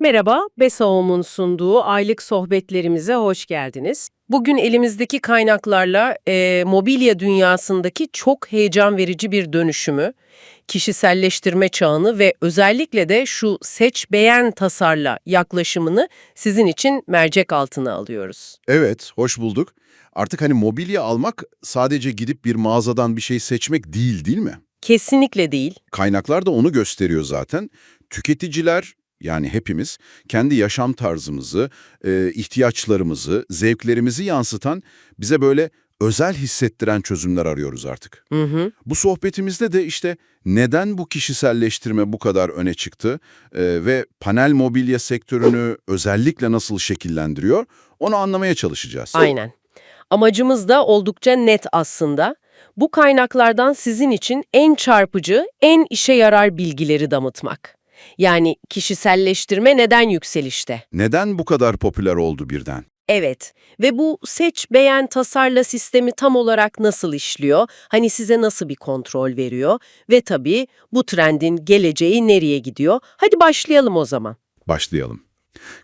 Merhaba, Besaom'un sunduğu aylık sohbetlerimize hoş geldiniz. Bugün elimizdeki kaynaklarla e, mobilya dünyasındaki çok heyecan verici bir dönüşümü, kişiselleştirme çağını ve özellikle de şu seç beğen tasarla yaklaşımını sizin için mercek altına alıyoruz. Evet, hoş bulduk. Artık hani mobilya almak sadece gidip bir mağazadan bir şey seçmek değil, değil mi? Kesinlikle değil. Kaynaklar da onu gösteriyor zaten. Tüketiciler, yani hepimiz, kendi yaşam tarzımızı, e, ihtiyaçlarımızı, zevklerimizi yansıtan, bize böyle özel hissettiren çözümler arıyoruz artık. Hı hı. Bu sohbetimizde de işte neden bu kişiselleştirme bu kadar öne çıktı e, ve panel mobilya sektörünü özellikle nasıl şekillendiriyor, onu anlamaya çalışacağız. Aynen. Amacımız da oldukça net aslında. Bu kaynaklardan sizin için en çarpıcı, en işe yarar bilgileri damıtmak. Yani kişiselleştirme neden yükselişte? Neden bu kadar popüler oldu birden? Evet ve bu seç, beğen, tasarla sistemi tam olarak nasıl işliyor? Hani size nasıl bir kontrol veriyor? Ve tabii bu trendin geleceği nereye gidiyor? Hadi başlayalım o zaman. Başlayalım.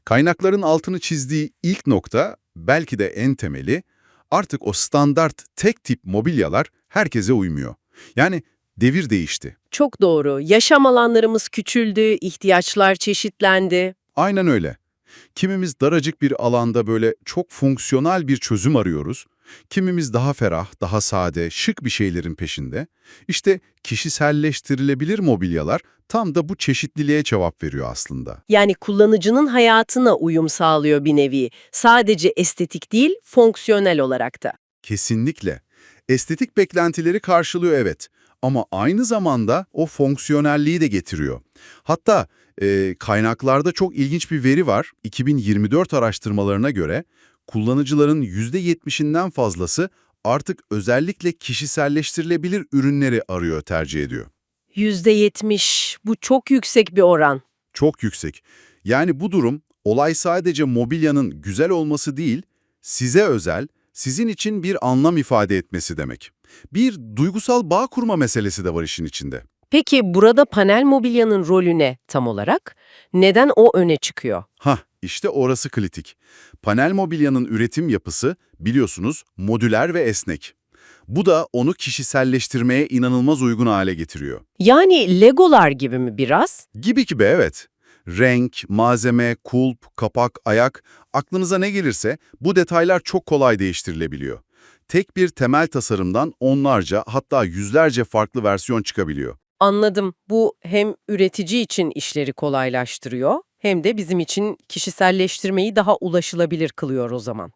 Kaynakların altını çizdiği ilk nokta, belki de en temeli, artık o standart tek tip mobilyalar herkese uymuyor. Yani devir değişti. Çok doğru. Yaşam alanlarımız küçüldü, ihtiyaçlar çeşitlendi. Aynen öyle. Kimimiz daracık bir alanda böyle çok fonksiyonel bir çözüm arıyoruz. Kimimiz daha ferah, daha sade, şık bir şeylerin peşinde. İşte kişiselleştirilebilir mobilyalar tam da bu çeşitliliğe cevap veriyor aslında. Yani kullanıcının hayatına uyum sağlıyor bir nevi. Sadece estetik değil, fonksiyonel olarak da. Kesinlikle. Estetik beklentileri karşılıyor evet ama aynı zamanda o fonksiyonelliği de getiriyor. Hatta e, kaynaklarda çok ilginç bir veri var. 2024 araştırmalarına göre kullanıcıların %70'inden fazlası artık özellikle kişiselleştirilebilir ürünleri arıyor, tercih ediyor. %70, bu çok yüksek bir oran. Çok yüksek. Yani bu durum olay sadece mobilyanın güzel olması değil, size özel, sizin için bir anlam ifade etmesi demek. Bir duygusal bağ kurma meselesi de var işin içinde. Peki burada panel mobilyanın rolü ne tam olarak? Neden o öne çıkıyor? Hah, işte orası kritik. Panel mobilyanın üretim yapısı biliyorsunuz modüler ve esnek. Bu da onu kişiselleştirmeye inanılmaz uygun hale getiriyor. Yani Legolar gibi mi biraz? Gibi gibi evet. Renk, malzeme, kulp, kapak, ayak, aklınıza ne gelirse bu detaylar çok kolay değiştirilebiliyor. Tek bir temel tasarımdan onlarca hatta yüzlerce farklı versiyon çıkabiliyor. Anladım. Bu hem üretici için işleri kolaylaştırıyor hem de bizim için kişiselleştirmeyi daha ulaşılabilir kılıyor o zaman.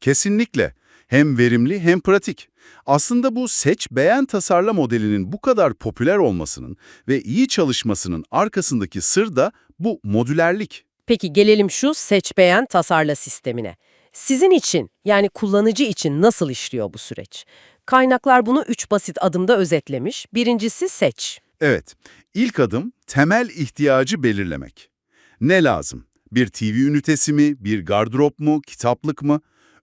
Kesinlikle. Hem verimli hem pratik. Aslında bu seç beğen tasarla modelinin bu kadar popüler olmasının ve iyi çalışmasının arkasındaki sır da bu modülerlik. Peki gelelim şu seç beğen tasarla sistemine. Sizin için yani kullanıcı için nasıl işliyor bu süreç? Kaynaklar bunu üç basit adımda özetlemiş. Birincisi seç. Evet, ilk adım temel ihtiyacı belirlemek. Ne lazım? Bir TV ünitesi mi, bir gardırop mu, kitaplık mı?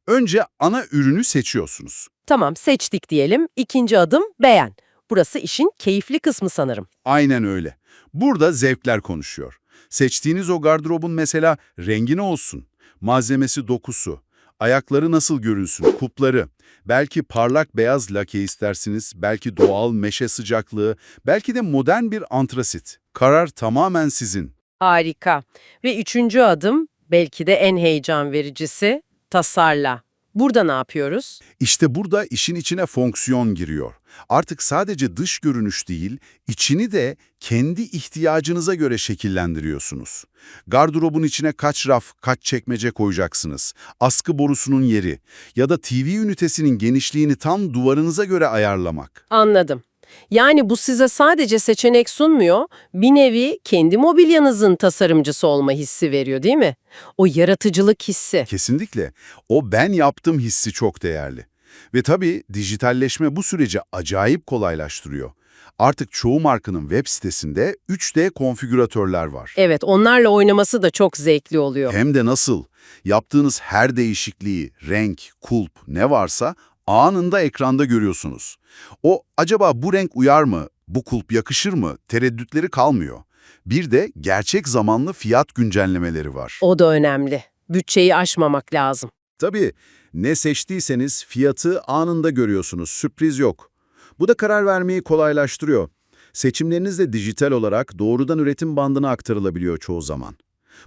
Önce ana ürünü seçiyorsunuz. Tamam seçtik diyelim. İkinci adım beğen. Burası işin keyifli kısmı sanırım. Aynen öyle. Burada zevkler konuşuyor. Seçtiğiniz o gardırobun mesela rengi ne olsun, malzemesi dokusu, ayakları nasıl görünsün, kupları, belki parlak beyaz lake istersiniz, belki doğal meşe sıcaklığı, belki de modern bir antrasit. Karar tamamen sizin. Harika. Ve üçüncü adım belki de en heyecan vericisi tasarla. Burada ne yapıyoruz? İşte burada işin içine fonksiyon giriyor. Artık sadece dış görünüş değil, içini de kendi ihtiyacınıza göre şekillendiriyorsunuz. Gardırobun içine kaç raf, kaç çekmece koyacaksınız, askı borusunun yeri ya da TV ünitesinin genişliğini tam duvarınıza göre ayarlamak. Anladım. Yani bu size sadece seçenek sunmuyor, bir nevi kendi mobilyanızın tasarımcısı olma hissi veriyor değil mi? O yaratıcılık hissi. Kesinlikle. O ben yaptım hissi çok değerli. Ve tabii dijitalleşme bu süreci acayip kolaylaştırıyor. Artık çoğu markanın web sitesinde 3D konfigüratörler var. Evet, onlarla oynaması da çok zevkli oluyor. Hem de nasıl? Yaptığınız her değişikliği, renk, kulp ne varsa anında ekranda görüyorsunuz. O acaba bu renk uyar mı, bu kulp yakışır mı tereddütleri kalmıyor. Bir de gerçek zamanlı fiyat güncellemeleri var. O da önemli. Bütçeyi aşmamak lazım. Tabii ne seçtiyseniz fiyatı anında görüyorsunuz, sürpriz yok. Bu da karar vermeyi kolaylaştırıyor. Seçimleriniz de dijital olarak doğrudan üretim bandına aktarılabiliyor çoğu zaman.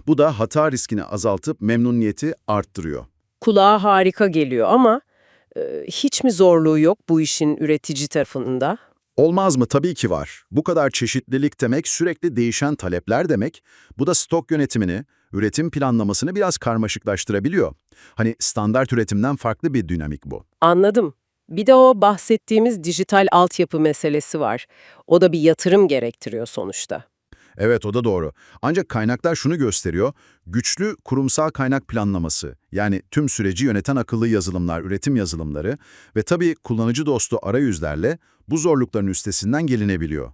Bu da hata riskini azaltıp memnuniyeti arttırıyor. Kulağa harika geliyor ama hiç mi zorluğu yok bu işin üretici tarafında? Olmaz mı? Tabii ki var. Bu kadar çeşitlilik demek sürekli değişen talepler demek. Bu da stok yönetimini, üretim planlamasını biraz karmaşıklaştırabiliyor. Hani standart üretimden farklı bir dinamik bu. Anladım. Bir de o bahsettiğimiz dijital altyapı meselesi var. O da bir yatırım gerektiriyor sonuçta. Evet o da doğru. Ancak kaynaklar şunu gösteriyor. Güçlü kurumsal kaynak planlaması yani tüm süreci yöneten akıllı yazılımlar, üretim yazılımları ve tabii kullanıcı dostu arayüzlerle bu zorlukların üstesinden gelinebiliyor.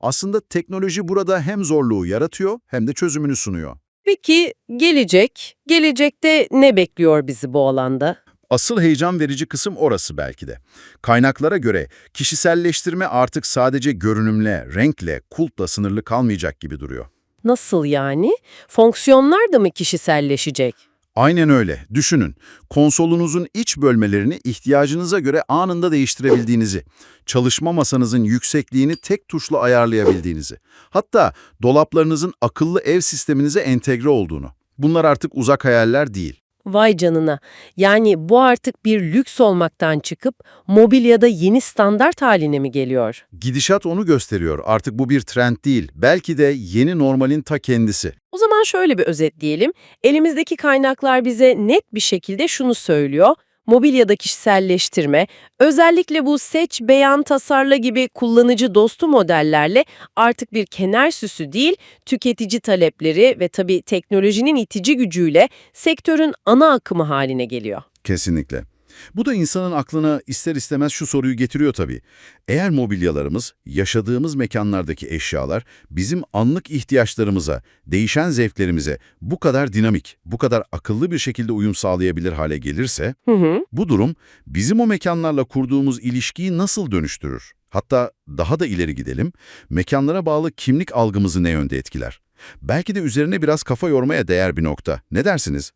Aslında teknoloji burada hem zorluğu yaratıyor hem de çözümünü sunuyor. Peki gelecek, gelecekte ne bekliyor bizi bu alanda? Asıl heyecan verici kısım orası belki de. Kaynaklara göre kişiselleştirme artık sadece görünümle, renkle, kultla sınırlı kalmayacak gibi duruyor. Nasıl yani? Fonksiyonlar da mı kişiselleşecek? Aynen öyle. Düşünün. Konsolunuzun iç bölmelerini ihtiyacınıza göre anında değiştirebildiğinizi, çalışma masanızın yüksekliğini tek tuşla ayarlayabildiğinizi, hatta dolaplarınızın akıllı ev sisteminize entegre olduğunu. Bunlar artık uzak hayaller değil. Vay canına. Yani bu artık bir lüks olmaktan çıkıp mobilyada yeni standart haline mi geliyor? Gidişat onu gösteriyor. Artık bu bir trend değil. Belki de yeni normalin ta kendisi. O zaman şöyle bir özetleyelim. Elimizdeki kaynaklar bize net bir şekilde şunu söylüyor. Mobilyada kişiselleştirme, özellikle bu seç, beğen, tasarla gibi kullanıcı dostu modellerle artık bir kenar süsü değil, tüketici talepleri ve tabii teknolojinin itici gücüyle sektörün ana akımı haline geliyor. Kesinlikle. Bu da insanın aklına ister istemez şu soruyu getiriyor tabii. Eğer mobilyalarımız, yaşadığımız mekanlardaki eşyalar bizim anlık ihtiyaçlarımıza, değişen zevklerimize bu kadar dinamik, bu kadar akıllı bir şekilde uyum sağlayabilir hale gelirse, Hı hı. bu durum bizim o mekanlarla kurduğumuz ilişkiyi nasıl dönüştürür? Hatta daha da ileri gidelim, mekanlara bağlı kimlik algımızı ne yönde etkiler? Belki de üzerine biraz kafa yormaya değer bir nokta. Ne dersiniz?